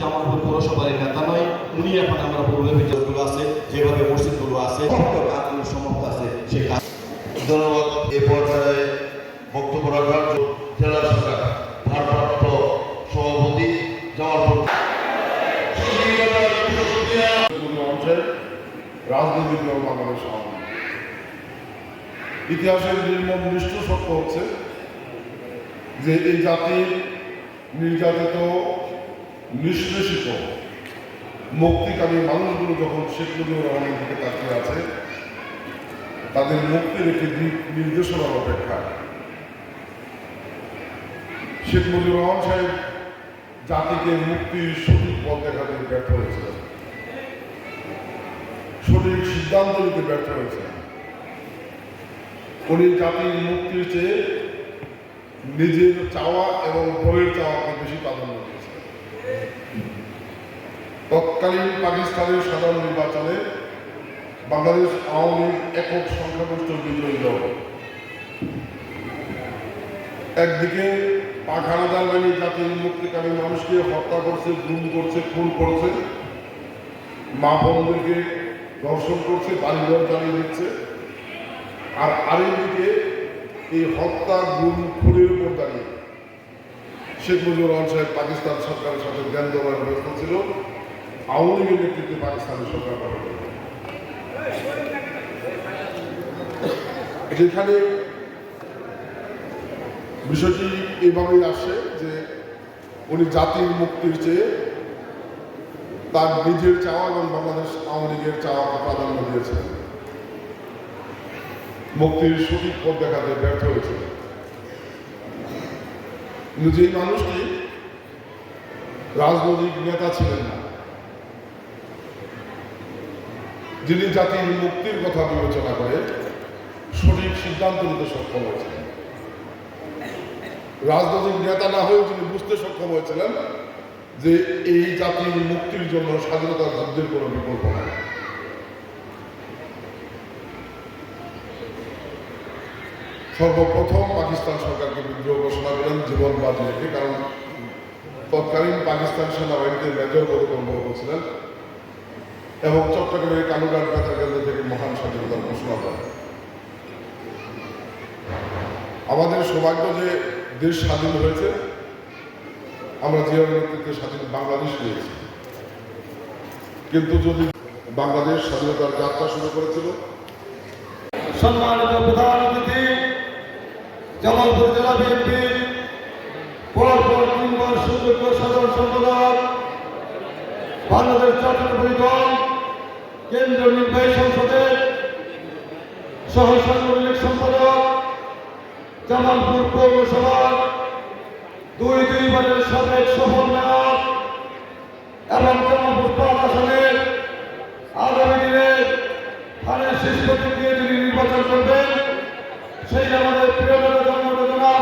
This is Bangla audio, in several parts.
জামালপুর পৌরসভার নেতা নয় উনি এখন আমরা পৌর বিচারগুলো আছে যেভাবে মসজিদগুলো আছে কাজগুলো সমাপ্ত আছে সেই কাজ ধন্যবাদ এ পর্যায়ে বক্তব্য রাখার জেলা শাখার ভারপ্রাপ্ত সভাপতি জামালপুর। রাজনৈতিক দল বাংলাদেশ ইতিহাসের নির্মম নিষ্ঠুর সত্য হচ্ছে যে এই জাতির নির্যাতিত নিষ্পেষিত মুক্তিকামী মানুষগুলো যখন শেখ মুজিবুর রহমানের দিকে তাকিয়ে আছে, তাদের মুক্তির একটি দিক নির্দেশনার অপেক্ষা। শেখ মুজিবুর রহমান সাহেব জাতিকে মুক্তির সঠিক পথ দেখাতে ব্যর্থ হয়েছিলেন। সঠিক সিদ্ধান্ত নিতে ব্যর্থ হয়েছিলেন। উনি জাতির মুক্তির চেয়ে নিজের চাওয়া এবং ভয়ের চাওয়াকে বেশি প্রাধান্য তৎকালীন পাকিস্তানের সাধারণ নির্বাচনে বাংলাদেশ আওয়ামী লীগ একক সংখ্যাগরিষ্ঠ বিজয়ী দল। একদিকে পাক হানাদার বাহিনী জাতির মুক্তিকামী মানুষকে হত্যা করছে, গুম করছে, খুন করছে, মা বোনদেরকে দর্শন করছে, বাড়িঘর জ্বালিয়ে দিচ্ছে। আর আরেকদিকে এই হত্যা, গুম, খুনের উপর দাঁড়িয়ে শেখ মুজিবুর রহমান সাহেব পাকিস্তান সরকারের সাথে জ্ঞান দেওয়ার ব্যবস্থা ছিল। আওয়ামী লীগের নেতৃত্বে পাকিস্তানের সরকার গঠন যেখানে বিষয়টি এইভাবেই আসে যে উনি জাতির মুক্তির চেয়ে তার নিজের চাওয়া এবং বাংলাদেশ আওয়ামী লীগের চাওয়াকে প্রাধান্য দিয়েছেন। মুক্তির সঠিক পথ দেখাতে ব্যর্থ হয়েছিল কিন্তু যেই মানুষটি রাজনৈতিক নেতা ছিলেন না যিনি জাতির মুক্তির কথা বিবেচনা করে সঠিক সিদ্ধান্ত নিতে সক্ষম হয়েছিলেন। রাজনৈতিক নেতা না হয়েও তিনি বুঝতে সক্ষম হয়েছিলেন যে এই জাতির মুক্তির জন্য স্বাধীনতার যুদ্ধের কোনো বিকল্প নাই। সর্বপ্রথম পাকিস্তান সরকারকে বিদ্রোহ ঘোষণা করেন জীবন বাজি রেখে, কারণ তৎকালীন পাকিস্তান সেনাবাহিনীতে মেজর পদে কর্মরত ছিলেন। এবং চট্টগ্রামের কালুঘাট বেতার কেন্দ্র থেকে মহান স্বাধীনতার ঘোষণা করেন আমাদের সৌভাগ্য যে দেশ স্বাধীন হয়েছে, আমরা জিয়ার নেতৃত্বে স্বাধীন বাংলাদেশ পেয়েছি কিন্তু যদি বাংলাদেশ স্বাধীনতার যাত্রা শুরু করেছিল, সম্মানিত প্রধান অতিথি জামালপুর জেলা বিএনপির পরপর তিনবার সুযোগ্য সাধারণ সম্পাদক, বাংলাদেশ পরিষদ কেন্দ্রীয় নির্বাহী সংসদের সহ সাংগঠনিক সম্পাদক, জামালপুর পৌরসভার দুই দুইবারের সাবেক সফল মেয়র এবং জামালপুর পাঁচ আসনের আগামী দিনে ধানের শেষ প্রতিক্রিয়া যিনি নির্বাচন করবেন, সেই আমাদের প্রিয় জন্মযোজনা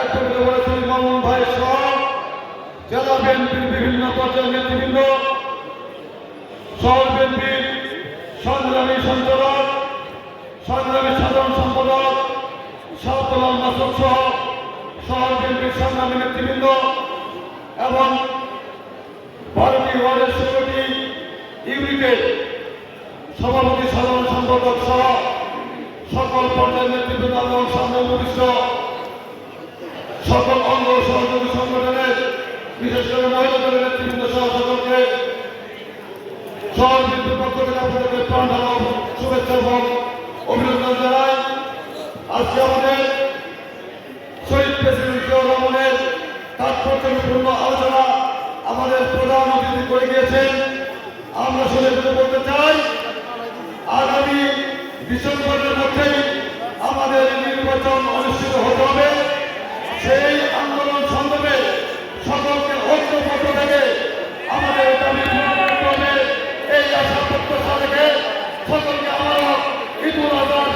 একটা বলেছেন মামুন ভাই সহ জেলা বিএনপির বিভিন্ন পর্যায়ের নেতৃবৃন্দ শহর বিএনপির সংগ্রামী সঞ্চালক, সংগ্রামী সাধারণ সম্পাদক শাহতলাল মাসুদ সহ শহর বিএনপির সংগ্রামী নেতৃবৃন্দ এবং ভারতীয় ওয়ার্ডের ষোলোটি ইউনিটের সভাপতি, সাধারণ সম্পাদক সহ সকল পর্যায়ের নেতৃবৃন্দ এবং সামনে উপবিষ্ট সকল অঙ্গ সহযোগী সংগঠনের, বিশেষ করে মহিলাদের নেতৃবৃন্দ সহ সকলকে শহর বিদ্যুৎ পক্ষ থেকে আপনাদেরকে প্রাণ শুভেচ্ছা এবং অভিনন্দন জানাই। আজকে আমাদের শহীদ প্রেসিডেন্ট জিয়াউর রহমানের তাৎপর্যপূর্ণ আলোচনা আমাদের প্রধান অতিথি করে গিয়েছেন। আমরা শুনে বলতে চাই, আগামী ডিসেম্বরের মধ্যেই আমাদের নির্বাচন অনুষ্ঠিত হতে হবে সেই আন্দোলন সংগ্রামে সকলকে ঐক্যবদ্ধ থেকে আমাদের দাবি পূরণ করতে হবে এই আশা প্রত্যাশা থেকে সকলকে আমারও ঈদুল আজহার শুভেচ্ছা জানিয়ে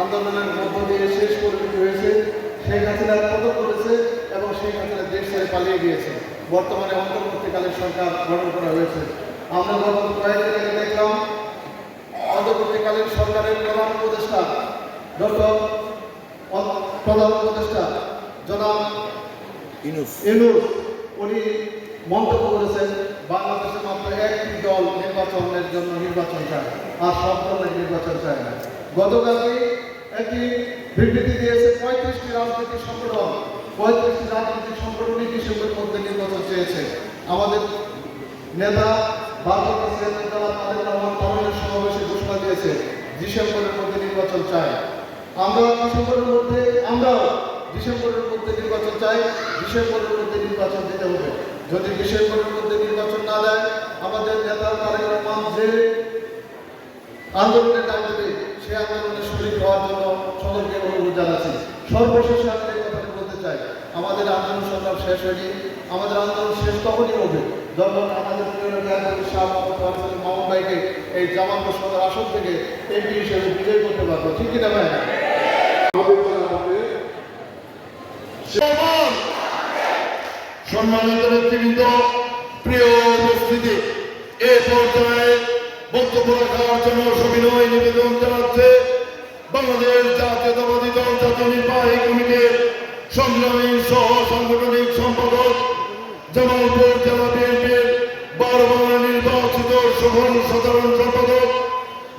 আন্দোলনের মধ্য দিয়ে শেষ পরিণতি হয়েছে। শেখ হাসিনার পতন করেছে এবং শেখ হাসিনা দেশ ছেড়ে পালিয়ে গিয়েছে। বর্তমানে অন্তর্বর্তীকালীন সরকার গঠন করা হয়েছে। আমরা গত কয়েকদিন আগে দেখলাম অন্তর্বর্তীকালীন সরকারের প্রধান উপদেষ্টা ডক্টর প্রধান উপদেষ্টা জনাব ইনুস। উনি মন্তব্য করেছেন বাংলাদেশে মাত্র একটি দল নির্বাচনের জন্য নির্বাচন চায় আর সব দলের নির্বাচন চায় না। গতকালকে একটি বিবৃতি দিয়েছে, পঁয়ত্রিশটি রাজনৈতিক সংগঠন, পঁয়ত্রিশটি রাজনৈতিক সংগঠনই ডিসেম্বরের মধ্যে নির্বাচন চেয়েছে। আমাদের নেতা চাই। নির্বাচন দিতে যদি ডিসেম্বরের মধ্যে নির্বাচন না দেয়, আমাদের নেতা তারেক রহমান আন্দোলনের ডাক দেবে সে আন্দোলনে শরীর হওয়ার জন্য সকলকে অনুরোধ জানাচ্ছি। সর্বশেষ আমি এই কথাটি বলতে চাই, আমাদের আন্দোলন সংগ্রাম শেষ হয়নি, আমাদের আন্দোলন শেষ তখনই হবে যখন আমাদের মামুন ভাইকে এই সদর আসন থেকে এমপি হিসেবে বিজয় করতে পারব। ঠিক কিনা ভাই? সম্মানিত প্রিয় উপস্থিতি, এ পর্যায়ে বক্তব্য রাখার জন্য সবিনয় নিবেদন জানাচ্ছে। বাংলাদেশ জাতীয়তাবাদী দল জাতীয় নির্বাহী কমিটির সংগ্রামী সহ সাংগঠনিক সম্পাদক জামালপুর জেলা বিএনপির বারবার নির্বাচিত সফল সাধারণ সম্পাদক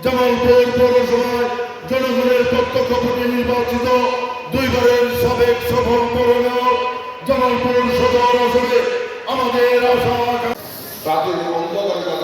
জামালপুর পৌরসভায় জনগণের প্রত্যক্ষ ভোটে নির্বাচিত দুইবারের সাবেক সফল পৌর মেয়র জামালপুর সদর আসনে আমাদের আশা অন্ধকার